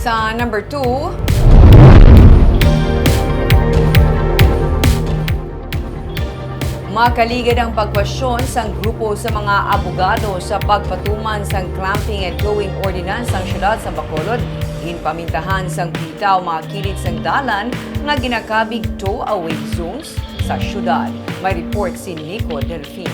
Sa number 2, Makaligid ang pagkwestiyon sang grupo sa mga abogado sa pagpatuman sang clamping and towing ordinance sang syudad sa Bacolod. Ginpamintahan sang bitaw mga kilid sang dalan nga ginakabig tow away zones sa syudad. May report si Nico Delfin.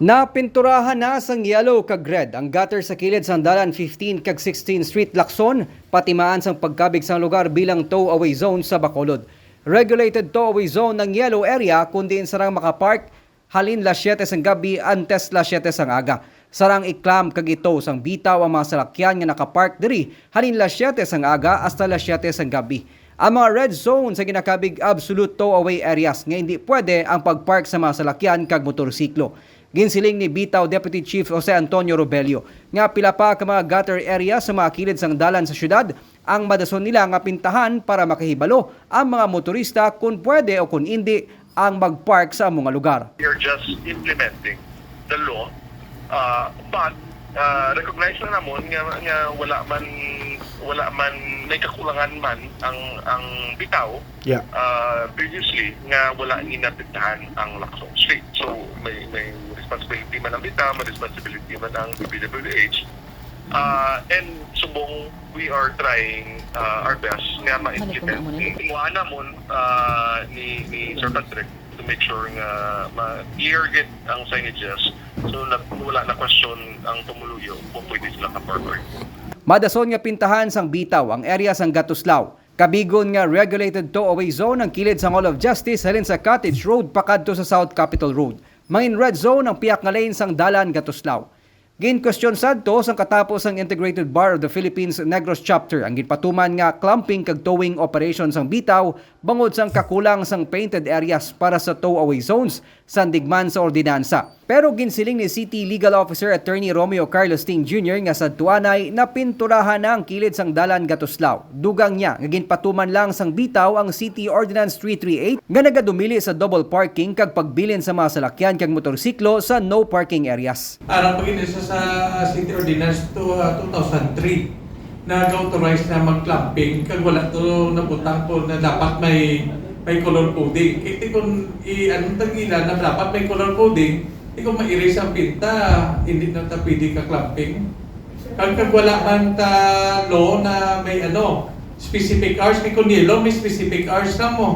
Napinturahan na sang yellow kag red ang gutter sa kilid sa Dalan 15 kag 16 Street Lacson, patimaan sang pagkabig sang lugar bilang tow-away zone sa Bacolod. Regulated tow-away zone ng yellow area kundi sarang makapark halin las 7 sang gabi antes las 7 sang aga. Sarang iklam kag ito sang bitaw ang mga salakyan nga nakapark diri halin las 7 sang aga hasta las 7 sang gabi. Ang mga red zone sa ginakabig absolute tow-away areas nga hindi pwede ang pagpark sa mga salakyan kag motorsiklo. Ginsiling ni Bitaw Deputy Chief Jose Antonio Robelio nga pila pa ka mga gutter area sa mga kilid sang dalan sa syudad ang madason nila nga pintahan para makahibalo ang mga motorista kung pwede o kung hindi ang magpark sa mga lugar. we are just implementing the law uh, but uh, recognize na namon nga, nga wala man wala man may kakulangan man ang ang bitaw Yeah. uh, previously nga wala inapektahan ang Lacson Street so may ang bitaw may responsibility man ang BPWH uh, and subong we are trying uh, our best nga ma-implement Timuhaan namon uh, ni, ni Sir Patrick to make sure nga ma-clear get ang signages so na, wala na question ang tumuluyo kung pwede sila ka-forward. Madason nga pintahan sang bitaw ang area sang Gatuslaw. Kabigon nga regulated tow-away zone ang kilid sa Mall of Justice halin sa Cottage Road pakadto sa South Capitol Road. Mangin red zone ang piyak nga lane sang Dalan Gatuslaw. Gin question sadto sang katapos ang Integrated Bar of the Philippines Negros Chapter ang ginpatuman nga clumping kag towing operations sang bitaw bangod sang kakulang sang painted areas para sa tow-away zones sa digman sa ordinansa. Pero ginsiling ni City Legal Officer Attorney Romeo Carlos Ting Jr. nga sa tuanay na pinturahan na ang kilid sang Dalan Gatuslaw. Dugang niya nga ginpatuman lang sang bitaw ang City Ordinance 338 nga nagadumili sa double parking kag pagbilin sa mga salakyan kag motorsiklo sa no parking areas. Arang pag inisa sa City Ordinance to uh, 2003 nag-authorize na mag-clamping kag wala to nabutang po na dapat may may color coding. Kiti kung i anong tagila na dapat may color coding, di kung ma-erase ang pinta, hindi na ta pwede ka clamping. Kag kag wala man ta law na may ano, specific hours, kung yellow, may specific hours na mo.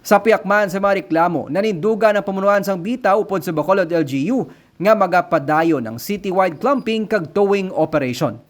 Sa piyakman sa mga reklamo, nanindugan ang pamunuan sang bitaw upod sa Bacolod LGU nga magapadayon ang citywide clumping kag towing operation.